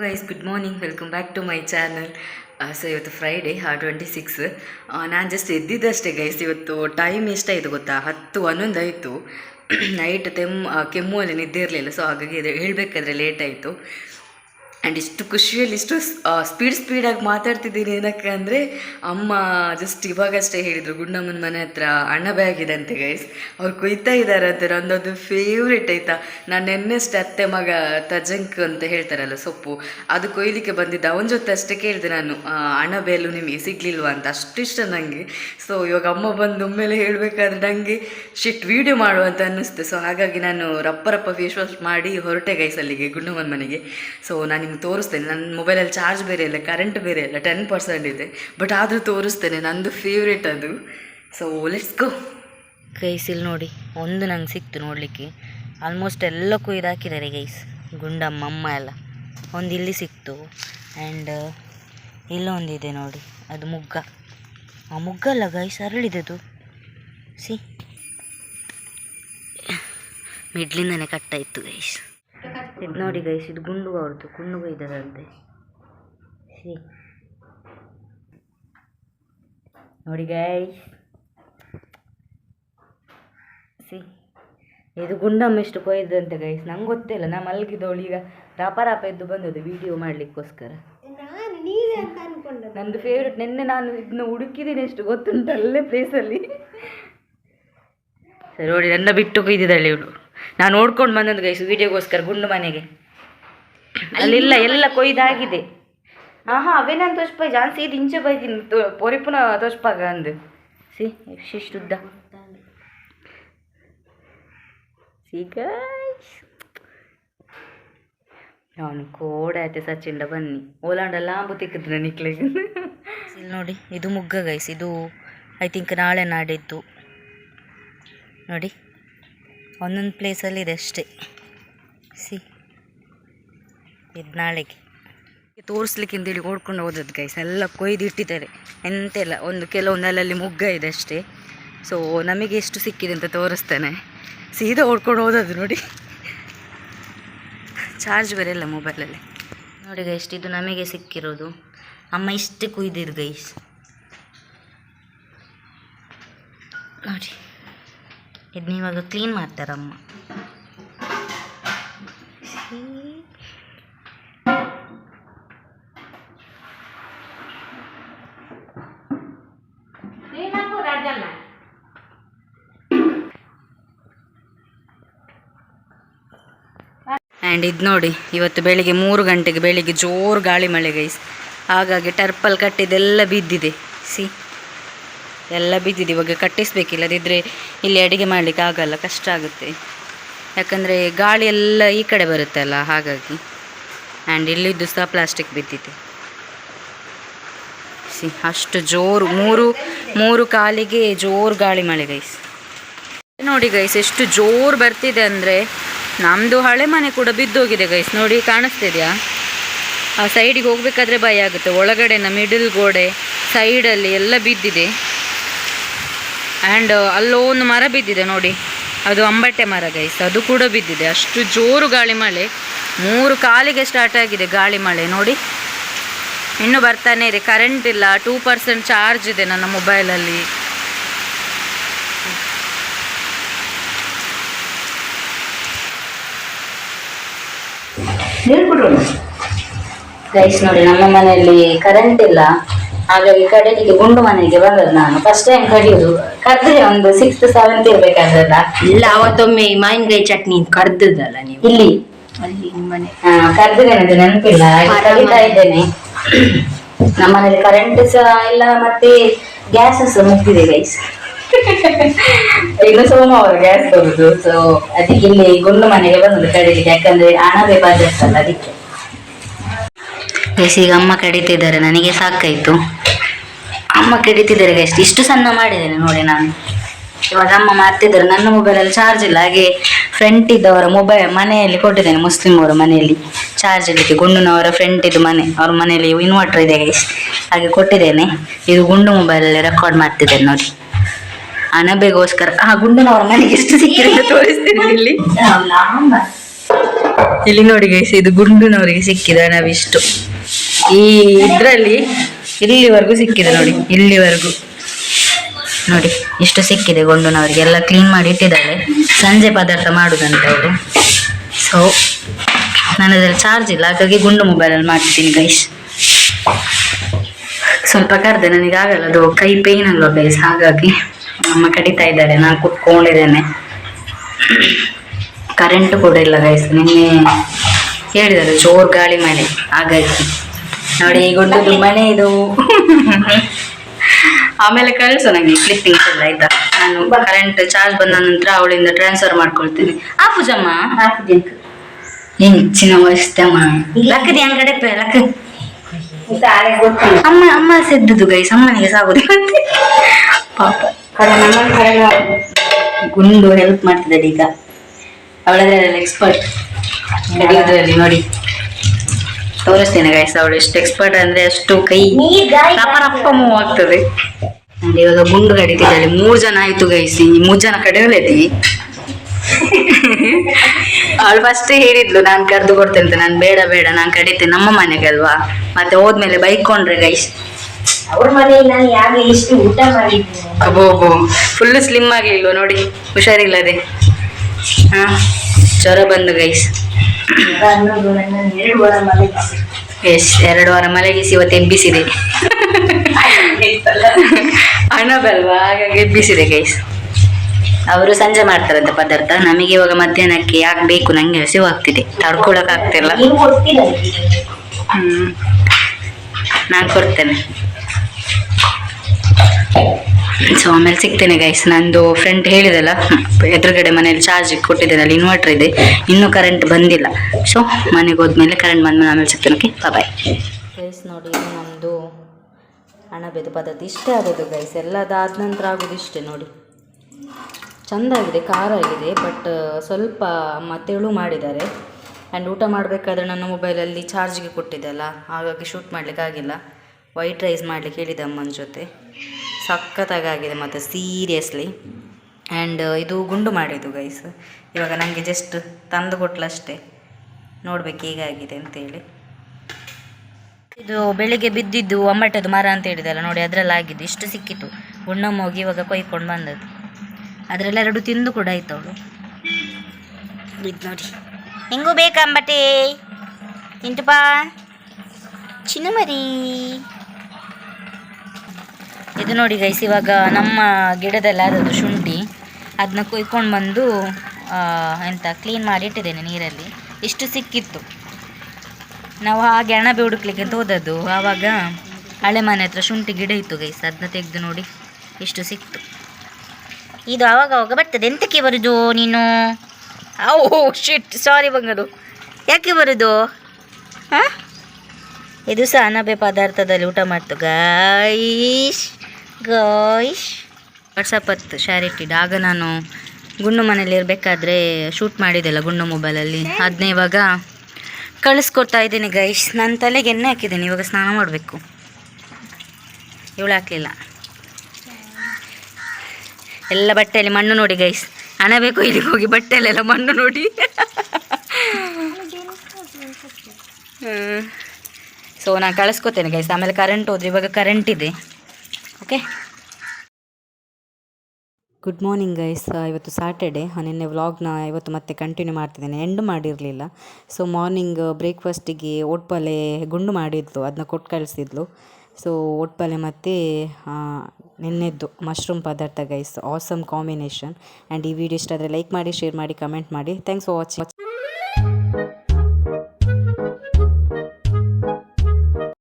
Guys good morning welcome back to my channel so ಇವತ್ತು Friday twenty six ನಾನು just ಎದ್ದಿದ್ದಷ್ಟೇ guys ಇವತ್ತು time ಎಷ್ಟಾಯಿತು ಗೊತ್ತಾ? ಹತ್ತು, ಹನ್ನೊಂದು ಆಯಿತು. ನೈಟ್ ತೆಮ್ಮು ಕೆಮ್ಮು ಅಲ್ಲಿ ನಿದ್ದೆ ಇರಲಿಲ್ಲ. ಸೊ ಹಾಗಾಗಿ ಹೇಳಬೇಕಾದ್ರೆ ಲೇಟ್ ಆಯಿತು. ಆ್ಯಂಡ್ ಇಷ್ಟು ಖುಷಿಯಲ್ಲಿ ಇಷ್ಟು ಸ್ಪೀಡ್ ಸ್ಪೀಡಾಗಿ ಮಾತಾಡ್ತಿದ್ದೀನಿ ಏನಕ್ಕೆ ಅಂದರೆ, ಅಮ್ಮ ಜಸ್ಟ್ ಇವಾಗಷ್ಟೇ ಹೇಳಿದರು, ಗುಂಡಮ್ಮನ ಮನೆ ಹತ್ರ ಅಣ್ಣ ಆಗಿದೆ ಅಂತೆ ಗೈಸ್ ಅವ್ರು ಕೊಯ್ತಾ ಇದ್ದಾರೆ ಅಂತ, ನಂದೊಂದು ಫೇವ್ರೇಟ್ ಆಯಿತಾ. ನಾನು ನೆನ್ನೆಷ್ಟೇ ಅತ್ತೆ ಮಗ ತಜಂಕ್ ಅಂತ ಹೇಳ್ತಾರಲ್ಲ ಸೊಪ್ಪು, ಅದು ಕೊಯ್ಲಿಕ್ಕೆ ಬಂದಿದ್ದ. ಅವನ ಜೊತೆ ಅಷ್ಟೇ ಕೇಳಿದೆ ನಾನು ಅಣ್ಣ ಅಣಬೆಲು ನಿಮಗೆ ಸಿಗ್ಲಿಲ್ವಾ ಅಂತ. ಅಷ್ಟು ಇಷ್ಟ ನನಗೆ ಸೊ ಇವಾಗ ಅಮ್ಮ ಬಂದು ಒಮ್ಮೆಲೆ ಹೇಳಬೇಕಾದ್ರೆ ನನಗೆ ಶಿಟ್ ವೀಡಿಯೋ ಮಾಡುವ ಅಂತ ಅನ್ನಿಸ್ತು. ಸೊ ಹಾಗಾಗಿ ನಾನು ರಪ್ಪ ರಪ್ಪ ಫೇಸ್ ವಾಶ್ ಮಾಡಿ ಹೊರಟೆ ಗೈಸ್ ಅಲ್ಲಿಗೆ, ಗುಂಡಮ್ಮನ ಮನೆಗೆ. ಸೊ ನಾನು ನಿಮ್ಗೆ ತೋರಿಸ್ತೇನೆ. ನನ್ನ ಮೊಬೈಲಲ್ಲಿ ಚಾರ್ಜ್ ಬೇರೆ ಇಲ್ಲ ಕರೆಂಟ್ ಬೇರೆ ಇಲ್ಲ ಟೆನ್ ಪರ್ಸೆಂಟ್ ಇದೆ. ಬಟ್ ಆದರೂ ತೋರಿಸ್ತೇನೆ, ನಂದು ಫೇವ್ರೇಟ್ ಅದು. ಸೊ ಲೆಟ್ಸ್ ಗೋ ಗೈಸ್ ಇಲ್ಲಿ ನೋಡಿ, ಒಂದು ನಂಗೆ ಸಿಕ್ತು ನೋಡಲಿಕ್ಕೆ. ಆಲ್ಮೋಸ್ಟ್ ಎಲ್ಲ ಕೊಯ್ದು ಹಾಕಿದ್ದಾರೆ ಗೈಸ್ ಗುಂಡಮ್ಮ, ಅಮ್ಮ ಎಲ್ಲ. ಒಂದು ಇಲ್ಲಿ ಸಿಕ್ತು. ಆ್ಯಂಡ್ ಇಲ್ಲೊಂದಿದೆ ನೋಡಿ, ಅದು ಮುಗ್ಗ. ಆ ಮುಗ್ಗಲ್ಲ ಗೈಸ್ ಅರಳಿದದು. ಸಿ ಮಿಡ್ಲಿಂದನೇ ಕಟ್ಟಾಯಿತು ಗೈಸ್ ಇದು ನೋಡಿ ಗೈಸ್ ಇದು ಗುಂಡು ಅವ್ರದ್ದು ಗುಂಡು ಕೊಯ್ದದಂತೆ ಸಿ ನೋಡಿ ಗೈಸ್ ಸಿ ಇದು ಗುಂಡಮ್ಮ ಎಷ್ಟು ಕೊಯ್ದಂತೆ ಗೈಸ್ ನಂಗೆ ಗೊತ್ತಿಲ್ಲ ನಾ ಮಲಗಿದವಳು. ಈಗ ರಾಪ ರಾಪ ಎದ್ದು ಬಂದದ್ದು ವಿಡಿಯೋ ಮಾಡಲಿಕ್ಕೋಸ್ಕರ. ನಂದು ಫೇವ್ರೆಟ್ ನಿನ್ನೆ ನಾನು ಇದನ್ನ ಹುಡುಕಿದ್ದೀನಿ ಎಷ್ಟು ಗೊತ್ತುಂಟು ಅಲ್ಲೇ ಪ್ಲೇಸಲ್ಲಿ ಸರಿ ನೋಡಿ ನನ್ನ ಬಿಟ್ಟು ಕೊಯ್ದಿದ್ದಾಳೆ ಇವಳು. ನಾನು ನೋಡ್ಕೊಂಡು ಬಂದದ್ದು ಗೈಸ್ ವಿಡಿಯೋಗೋಸ್ಕರ ಗುಂಡು ಮನೆಗೆ. ಅಲ್ಲಿಲ್ಲ ಎಲ್ಲ ಕೊಯ್ದಾಗಿದೆ. ಹಾಂ ಹಾಂ ಅವೇ ನಾನು ಜಾನ್ಸಿ ಇದು ಇಂಚೆ ಬೈತೀನಿ ಪೊರಿಪುನ ತೋರಿಸ್ಪಾಗ ಅಂದು. ಸಿ ಶುದ್ಧ ಸಿ ನಾನು ಅವನು ಆಯ್ತು ಸಚಿಂಡ ಬನ್ನಿ. ಓಲಾಂಡ ಲಾಂಬು ತಿಕ್ಕಿದ್ರೆ ನಿಕ್ಲಿಗೆ ಇಲ್ಲಿ ನೋಡಿ ಇದು ಮುಗ್ಗ ಗೈಸ್ ಇದು ಐ ಥಿಂಕ್ ನಾಳೆ ನಾಡಿದ್ದು. ನೋಡಿ. ಒಂದೊಂದು ಪ್ಲೇಸಲ್ಲಿ ಇದೆ ಅಷ್ಟೇ ಸಿ, ಇದು ನಾಳೆಗೆ. ತೋರಿಸ್ಲಿಕ್ಕೆ ಅಂತೇಳಿ ಓಡ್ಕೊಂಡು ಹೋದದ್ದು ಗೈಸ್ ಎಲ್ಲ ಕೊಯ್ದು ಇಟ್ಟಿದ್ದಾರೆ. ಎಂತೆಲ್ಲ, ಒಂದು ಕೆಲವೊಂದು ಅಲ್ಲಲ್ಲಿ ಮುಗ್ಗ ಇದೆ ಅಷ್ಟೇ. ಸೊ ನಮಗೆ ಎಷ್ಟು ಸಿಕ್ಕಿದೆ ಅಂತ ತೋರಿಸ್ತೇನೆ. ಸೀದಾ ಓಡ್ಕೊಂಡು ಹೋದದ್ದು ನೋಡಿ. ಚಾರ್ಜ್ ಬೇರೆ ಇಲ್ಲ ಮೊಬೈಲಲ್ಲಿ ನೋಡಿ ಗೈಸ್ ಇದು ನಮಗೆ ಸಿಕ್ಕಿರೋದು. ಅಮ್ಮ ಇಷ್ಟೇ ಕುಯ್ದಿರು ಗೈಸ್ ನೋಡಿ. ಇದನ್ನ ಇವಾಗ ಕ್ಲೀನ್ ಮಾಡ್ತಾರಮ್ಮ. ಆ್ಯಂಡ್ ಇದು ನೋಡಿ ಇವತ್ತು ಬೆಳಿಗ್ಗೆ ಮೂರು ಗಂಟೆಗೆ ಬೆಳಿಗ್ಗೆ ಜೋರು ಗಾಳಿ ಮಳೆ ಗೈಸ್ ಹಾಗಾಗಿ ಟರ್ಪಲ್ ಕಟ್ಟಿದೆಲ್ಲ ಬಿದ್ದಿದೆ. ಸಿ ಎಲ್ಲ ಬಿದ್ದಿದೆ ಇವಾಗ ಕಟ್ಟಿಸ್ಬೇಕಿಲ್ಲ ಅದಿದ್ರೆ ಇಲ್ಲಿ ಅಡುಗೆ ಮಾಡಲಿಕ್ಕೆ ಆಗಲ್ಲ, ಕಷ್ಟ ಆಗುತ್ತೆ. ಯಾಕಂದರೆ ಗಾಳಿ ಎಲ್ಲ ಈ ಕಡೆ ಬರುತ್ತಲ್ಲ ಹಾಗಾಗಿ. ಆ್ಯಂಡ್ ಇಲ್ಲಿದ್ದು ಸಹ ಪ್ಲಾಸ್ಟಿಕ್ ಬಿದ್ದಿದೆ. ಸಿ, ಅಷ್ಟು ಜೋರು, ಮೂರು ಮೂರು ಕಾಲಿಗೆ ಜೋರು ಗಾಳಿ ಮಳೆ ಗೈಸ್ ನೋಡಿ ಗೈಸ್ ಎಷ್ಟು ಜೋರು ಬರ್ತಿದೆ ಅಂದರೆ ನಮ್ಮದು ಹಳೆ ಮನೆ ಕೂಡ ಬಿದ್ದೋಗಿದೆ ಗೈಸ್ ನೋಡಿ ಕಾಣಿಸ್ತಿದೆಯಾ? ಆ ಸೈಡಿಗೆ ಹೋಗ್ಬೇಕಾದ್ರೆ ಭಯ ಆಗುತ್ತೆ. ಒಳಗಡೆನ ಮಿಡಲ್ ಗೋಡೆ ಸೈಡಲ್ಲಿ ಎಲ್ಲ ಬಿದ್ದಿದೆ. ಆ್ಯಂಡ್ ಅಲ್ಲೋ ಒಂದು ಮರ ಬಿದ್ದಿದೆ ನೋಡಿ. ಅದು ಅಂಬಟ್ಟೆ ಮರ ಗೈಸ್ ಅದು ಕೂಡ ಬಿದ್ದಿದೆ. ಅಷ್ಟು ಜೋರು ಗಾಳಿ ಮಳೆ. ಮೂರು ಕಾಲಿಗೆ ಸ್ಟಾರ್ಟ್ ಆಗಿದೆ ಗಾಳಿ ಮಳೆ, ನೋಡಿ. ಇನ್ನು ಬರ್ತಾನೆ ಇದೆ. ಕರೆಂಟ್ ಇಲ್ಲ. ಟೂ ಪರ್ಸೆಂಟ್ ಚಾರ್ಜ್ ಇದೆ ನನ್ನ ಮೊಬೈಲಲ್ಲಿ ಗೈಸ್ ನೋಡಿ, ನಮ್ಮ ಮನೆಯಲ್ಲಿ ಕರೆಂಟ್ ಇಲ್ಲ. ಹಾಗಾಗಿ ಕಡೆಗೆ ಗುಂಡು ಮನೆಗೆ ಬಂದದ್ದು ನಾನು. First time ಕಡಿಯೋದು. ಕರ್ದ್ರೆ ಒಂದು ಸಿಕ್ಸ್ತ್ ಸೆವೆಂತ್ ಇರ್ಬೇಕಾದ್ರಲ್ಲ? ಇಲ್ಲ ಅವತ್ತೊಮ್ಮೆ ಮಾವಿನಕಾಯಿ ಚಟ್ನಿ ಕರ್ದದಲ್ಲ ನೀವು? ಇಲ್ಲಿ? ಅಲ್ಲಿ ನಿಮ್ಮನೆ ಕರ್ದಿದೆ ನನಗೆ ನೆನಪಿಲ್ಲ. ಕವಿತಾ ಕಲಿತಾ ಇದ್ದೇನೆ. ನಮ್ಮನೇಲಿ ಕರೆಂಟ್ ಸಹ ಇಲ್ಲ ಮತ್ತೆ ಗ್ಯಾಸ್ ಸಹ ಮುಗ್ದಿದೆ ಗೈಸ್ ಇನ್ನು ಸೋಮವಾರ ಗ್ಯಾಸ್ ಬರುದು. ಸೊ ಅದಕ್ಕೆ ಇಲ್ಲಿ ಗುಂಡು ಮನೆಗೆ ಬಂದದ್ದು ಕಡೆಗೆ ಯಾಕಂದ್ರೆ ಹಣ ಬೇಕಾಗಿರ್ತಲ್ಲ ಅದಕ್ಕೆ. ಬೇಸಿಗೆ ಅಮ್ಮ ಕಡಿತಿದ್ದಾರೆ. ನನಗೆ ಸಾಕಾಯ್ತು. ಅಮ್ಮ ಕಿಡಿತಿದ್ದಾರೆ ಗೈಸ್ ಇಷ್ಟು ಸಣ್ಣ ಮಾಡಿದ್ದೇನೆ ನೋಡಿ ನಾನು. ಇವಾಗ ಅಮ್ಮ ಮಾಡ್ತಿದ್ದಾರೆ ನನ್ನ ಮೊಬೈಲಲ್ಲಿ ಚಾರ್ಜ್ ಇಲ್ಲ. ಹಾಗೆ ಫ್ರೆಂಟ್ ಇದ್ದವರ ಮೊಬೈಲ್ ಮನೆಯಲ್ಲಿ ಕೊಟ್ಟಿದ್ದೇನೆ ಮುಸ್ಲಿಂ ಅವರ ಮನೆಯಲ್ಲಿ. ಚಾರ್ಜ್ ಇಡಲಿಕ್ಕೆ. ಗುಂಡುನವರ ಫ್ರೆಂಡ್ ಇದು ಮನೆ. ಅವ್ರ ಮನೆಯಲ್ಲಿ ಇನ್ವರ್ಟರ್ ಇದೆ ಗೈಸ್ ಹಾಗೆ ಕೊಟ್ಟಿದ್ದೇನೆ. ಇದು ಗುಂಡು ಮೊಬೈಲಲ್ಲಿ ರೆಕಾರ್ಡ್ ಮಾಡ್ತಿದ್ದೇನೆ ನೋಡಿ. ಅನಬೆಗೋಸ್ಕರ ಆ ಗುಂಡುನವರ ಮನೆಗೆ ಎಷ್ಟು ಸಿಕ್ಕಿದೆ ತೋರಿಸ್ತೀನಿ ಇಲ್ಲಿ. ಇಲ್ಲಿ ನೋಡಿ ಗೈಸ್ ಇದು ಗುಂಡುನವರಿಗೆ ಸಿಕ್ಕಿದ ಅನಬಿಷ್ಟು ಈ ಇದ್ರಲ್ಲಿ ಇಲ್ಲಿವರೆಗೂ ಸಿಕ್ಕಿದೆ ನೋಡಿ, ಇಲ್ಲಿವರೆಗೂ. ನೋಡಿ, ಇಷ್ಟು ಸಿಕ್ಕಿದೆ ಗೊಂಡನವರಿಗೆ. ಎಲ್ಲ ಕ್ಲೀನ್ ಮಾಡಿ ಇಟ್ಟಿದ್ದಾಳೆ. ಸಂಜೆ ಪದಾರ್ಥ ಮಾಡುದಂತ ಅವರು. ಸೊ ನನ್ನದ್ರಲ್ಲಿ ಚಾರ್ಜ್ ಇಲ್ಲ, ಹಾಗಾಗಿ ಗುಂಡು ಮೊಬೈಲಲ್ಲಿ ಮಾಡ್ತೀನಿ ಗೈಸ್ ಸ್ವಲ್ಪ ಕರೆದೆ, ನನಗೆ ಆಗಲ್ಲ ಅದು ಕೈ ಪೇನ್ ಅಲ್ವ ಗೈಸ್ ಹಾಗಾಗಿ ಅಮ್ಮ ಕಡಿತಾ ಇದ್ದಾರೆ, ನಾನು ಕುತ್ಕೊಂಡಿದ್ದೇನೆ. ಕರೆಂಟ್ ಕೂಡ ಇಲ್ಲ ಗೈಸ್ ನಿನ್ನೆ ಹೇಳಿದ್ದಾರೆ ಜೋರು ಗಾಳಿ ಮಳೆ ಹಾಗಾಗಿ ನೋಡಿ ಈ ತುಂಬಾನೇ ಮನೆ ಇದು. ಆಮೇಲೆ ಕಳಿಸು ನನಗೆ ಕ್ಲಿಪ್ಪಿಂಗ್ಸ್ ಎಲ್ಲ ಆಯ್ತಾ? ನಾನು ಕರೆಂಟ್ ಚಾರ್ಜ್ ಬಂದ ನಂತರ ಅವಳಿಂದ ಟ್ರಾನ್ಸ್ಫರ್ ಮಾಡ್ಕೊಳ್ತೀನಿ. ಆ ಪೂಜಮ್ಮ? ಹೆಚ್ಚಿನ ವಸ್ತಮ್ಮ ಲಕ್ಕದಿ ಅಂಗಡೆ ಲಕ್ಕ. ಅಮ್ಮ ಅಮ್ಮ ಸೆದ್ದುದು ಗೈಸ್ ಅಮ್ಮನಿಗೆ ಸಾಗುದು. ಪಾಪ. ಗುಂಡು ಹೆಲ್ಪ್ ಮಾಡ್ತಿದ್ದಾಳೆ ಈಗ. ಅವಳದ್ರಲ್ಲಿ ಎಕ್ಸ್ಪರ್ಟ್ ಕಡಿಯೋದ್ರಲ್ಲಿ ನೋಡಿ. ತೋರಿಸ್ತೇನೆ ಗೈಸ್ ಅವಳು ಎಷ್ಟು ಎಕ್ಸ್ಪರ್ಟ್ ಅಂದ್ರೆ ಅಷ್ಟು ಕೈ ರಪ್ಪ ಮೂವ್ ಆಗ್ತದೆ. ನೋಡಿ ಇವಾಗ ಗುಂಡು ಕಡಿತಿದ್ದಾಳೆ ಮೂರು ಜನ ಆಯ್ತು ಗೈಸ್ ಮೂರು ಜನ ಕಡಿಯೋಲೈತಿ ಅವಳು ಫಸ್ಟ್ ಹೇಳಿದ್ಲು ನಾನು ಕರೆದು ಕೊಡ್ತೇನೆ ಅಂತ. ನಾನು ಬೇಡ ಬೇಡ ನಾನು ಕಡಿತೇನೆ. ನಮ್ಮ ಮನೆಗೆ ಅಲ್ವಾ? ಮತ್ತೆ ಹೋದ್ಮೇಲೆ ಬೈಕೊಂಡ್ರೆ ಗೈಸ್ ಅವ್ರ ಮನೆಯಲ್ಲಿ ನಾನು ಯಾಕೆ ಎಷ್ಟು ಊಟ ಮಾಡಿದ್ದೀನಿ ಅಬ್ಬೋ ಅಬ್ಬೋ. ಫುಲ್ ಸ್ಲಿಮ್ ಆಗ್ಲಿಲ್ವ ನೋಡಿ? ಹುಷಾರಿಲ್ಲದೆ. ಹಾ ಜ್ವರ ಬಂದು ಗೈಸ್ ಅನ್ನೋದು ಎರಡು ವಾರ ಮಲಗಿಸಿ ಎಸ್ ಎರಡು ವಾರ ಮಲಗಿಸಿ ಇವತ್ತು ಎಬ್ಬಿಸಿದೆ. ಹಣಬಲ್ವಾ ಹಾಗಾಗಿ ಎಬ್ಬಿಸಿದೆ ಗೈಸ್ ಅವರು ಸಂಜೆ ಮಾಡ್ತಾರಂತೆ ಪದಾರ್ಥ. ನಮಗೆ ಇವಾಗ ಮಧ್ಯಾಹ್ನಕ್ಕೆ ಯಾಕೆ ಬೇಕು ನಂಗೆ ಹಸಿವಾಗ್ತಿದೆ ತಡ್ಕೊಳಕ್ ಆಗ್ತಿಲ್ಲ ಹ್ಮ್. ನಾನು ಕೊಡ್ತೇನೆ. ಸೊ ಆಮೇಲೆ ಸಿಗ್ತೇನೆ ಗೈಸ್ ನಂದು ಫ್ರೆಂಡ್ ಹೇಳಿದಲ್ಲ, ಎದುರುಗಡೆ ಮನೇಲಿ ಚಾರ್ಜ್ ಕೊಟ್ಟಿದ್ದೇನಲ್ಲ ಇನ್ವರ್ಟರ್ ಇದೆ. ಇನ್ನೂ ಕರೆಂಟ್ ಬಂದಿಲ್ಲ. ಸೊ ಮನೆಗೆ ಹೋದ್ಮೇಲೆ ಕರೆಂಟ್ ಬಂದ್ಮೇಲೆ ಆಮೇಲೆ ಸಿಗ್ತೇನೆ ಓಕೆ ಬಾಯ್ ಗೈಸ್ ನೋಡಿ ನಮ್ಮದು ಅಣಬೆದು ಪದ್ಧತಿ ಇಷ್ಟೇ ಆಗೋದು ಗೈಸ್ ಎಲ್ಲದಾದ ನಂತರ ಆಗೋದು ಇಷ್ಟೇ ನೋಡಿ. ಚೆಂದಾಗಿದೆ ಖಾರ ಆಗಿದೆ ಬಟ್ ಸ್ವಲ್ಪ ಮತ್ತೆಳು ತೆಳು ಮಾಡಿದ್ದಾರೆ. ಆ್ಯಂಡ್ ಊಟ ಮಾಡಬೇಕಾದ್ರೆ ನನ್ನ ಮೊಬೈಲಲ್ಲಿ ಚಾರ್ಜ್ಗೆ ಕೊಟ್ಟಿದ್ದಲ್ಲ. ಹಾಗಾಗಿ ಶೂಟ್ ಮಾಡಲಿಕ್ಕಾಗಿಲ್ಲ. ವೈಟ್ ರೈಸ್ ಮಾಡಲಿಕ್ಕೆ ಹೇಳಿದೆ ಅಮ್ಮನ ಜೊತೆ. ಸಖತ್ತಾಗಿದೆ ಮತ್ತು ಸೀರಿಯಸ್ಲಿ ಆ್ಯಂಡ್ ಇದು ಗುಂಡು ಮಾಡಿದ್ದು ಗೈಸ್ ಇವಾಗ ನನಗೆ ಜಸ್ಟ್ ತಂದು ಕೊಟ್ಲಷ್ಟೇ. ನೋಡ್ಬೇಕು ಹೇಗಾಗಿದೆ ಅಂತೇಳಿ. ಇದು ಬೆಳಿಗ್ಗೆ ಬಿದ್ದಿದ್ದು ಅಮ್ಮಟದು ಮರ ಅಂತ ಹೇಳಿದಲ್ಲ ನೋಡಿ, ಅದರಲ್ಲಿ ಆಗಿದ್ದು. ಇಷ್ಟು ಸಿಕ್ಕಿತ್ತು. ಹೋಗಿ ಇವಾಗ ಕೊಯ್ಕೊಂಡು ಬಂದದ್ದು. ಅದರಲ್ಲಿ ಎರಡು ತಿಂದು ಕೂಡ ಆಯ್ತು ಅವಳು. ಇದು ನೋಡಿ. ಹೆಂಗೂ ಬೇಕಾ ಅಂಬಟೆ? ತಿಂಟುಪಾ ಚಿನ್ನ ಮರಿ ಇದು ನೋಡಿ ಗೈಸ್ ಇವಾಗ ನಮ್ಮ ಗಿಡದಲ್ಲಿ ಅದು ಶುಂಠಿ. ಅದನ್ನ ಕುಯ್ಕೊಂಡು ಬಂದು ಎಂತ ಕ್ಲೀನ್ ಮಾಡಿ ಇಟ್ಟಿದ್ದೇನೆ ನೀರಲ್ಲಿ. ಇಷ್ಟು ಸಿಕ್ಕಿತ್ತು. ನಾವು ಹಾಗೆ ಅಣಬೆ ಹುಡುಕ್ಲಿಕ್ಕೆ ಹೋದದ್ದು. ಆವಾಗ ಹಳೆ ಮನೆ ಹತ್ರ ಶುಂಠಿ ಗಿಡ ಇತ್ತು ಗೈಸ್ ಅದನ್ನ ತೆಗೆದು ನೋಡಿ ಇಷ್ಟು ಸಿಕ್ತು. ಇದು ಆವಾಗ ಆವಾಗ ಬರ್ತದೆ. ಎಂತಕ್ಕೆ ಬರುದು ನೀನು? ಓ ಶಿಟ್ ಸಾರಿ ಬಂಗದು ಯಾಕೆ ಬರುದು? ಹಾಂ? ಇದು ಸಹ ಅಣಬೆ ಪದಾರ್ಥದಲ್ಲಿ ಊಟ ಮಾಡ್ತು ಗಾಯ್ಸ್ ಗಾಯ್ಸ್ ವಾಟ್ಸಪ್ ಹತ್ತು ಶ್ಯಾರಿ ಇಟ್ಟಿದ್ದು. ಆಗ ನಾನು ಗುಂಡು ಮನೇಲಿ ಇರಬೇಕಾದ್ರೆ ಶೂಟ್ ಮಾಡಿದ್ದೆಲ್ಲ ಗುಂಡು ಮೊಬೈಲಲ್ಲಿ ಅದನ್ನೇ ಇವಾಗ ಕಳಿಸ್ಕೊಡ್ತಾ ಇದ್ದೀನಿ ಗೈಶ್ ನನ್ನ ತಲೆಗೆ ಎಣ್ಣೆ ಹಾಕಿದ್ದೀನಿ, ಇವಾಗ ಸ್ನಾನ ಮಾಡಬೇಕು. ಇವಳು ಹಾಕಲಿಲ್ಲ. ಎಲ್ಲ ಬಟ್ಟೆಯಲ್ಲಿ ಮಣ್ಣು ನೋಡಿ ಗೈಸ್. ಹಣ ಬೇಕು, ಇಲ್ಲಿಗೆ ಹೋಗಿ ಬಟ್ಟೆಯಲ್ಲೆಲ್ಲ ಮಣ್ಣು ನೋಡಿ. ಸೊ ನಾನು ಕಳಿಸ್ಕೊತೇನೆ ಗೈಸ್. ಆಮೇಲೆ ಕರೆಂಟ್ ಹೋದ್ರೆ, ಇವಾಗ ಕರೆಂಟ್ ಇದೆ. ಓಕೆ? ಗುಡ್ ಮಾರ್ನಿಂಗ್ ಗೈಸ್ ಇವತ್ತು ಸ್ಯಾಟರ್ಡೆ ನಿನ್ನೆ ವ್ಲಾಗ್ನ ಇವತ್ತು ಮತ್ತೆ ಕಂಟಿನ್ಯೂ ಮಾಡ್ತಿದ್ದೇನೆ. ಎಂಡ್ ಮಾಡಿರಲಿಲ್ಲ. ಸೊ ಮಾರ್ನಿಂಗ್ ಬ್ರೇಕ್ಫಾಸ್ಟಿಗೆ ಓಟ್ಪಲೆ ಗುಂಡು ಮಾಡಿದ್ಲು ಅದನ್ನ ಕೊಟ್ಟು ಕಳಿಸಿದ್ಲು. ಸೊ ಒಟ್ಪಲೆ ಮತ್ತು ನಿನ್ನೆದ್ದು ಮಶ್ರೂಮ್ ಪದಾರ್ಥ ಗೈಸ್ ಆಸಮ್ ಕಾಂಬಿನೇಷನ್ ಆ್ಯಂಡ್ ಈ ವಿಡಿಯೋ ಇಷ್ಟ ಆದರೆ ಲೈಕ್ ಮಾಡಿ ಶೇರ್ ಮಾಡಿ ಕಮೆಂಟ್ ಮಾಡಿ. Thanks for watching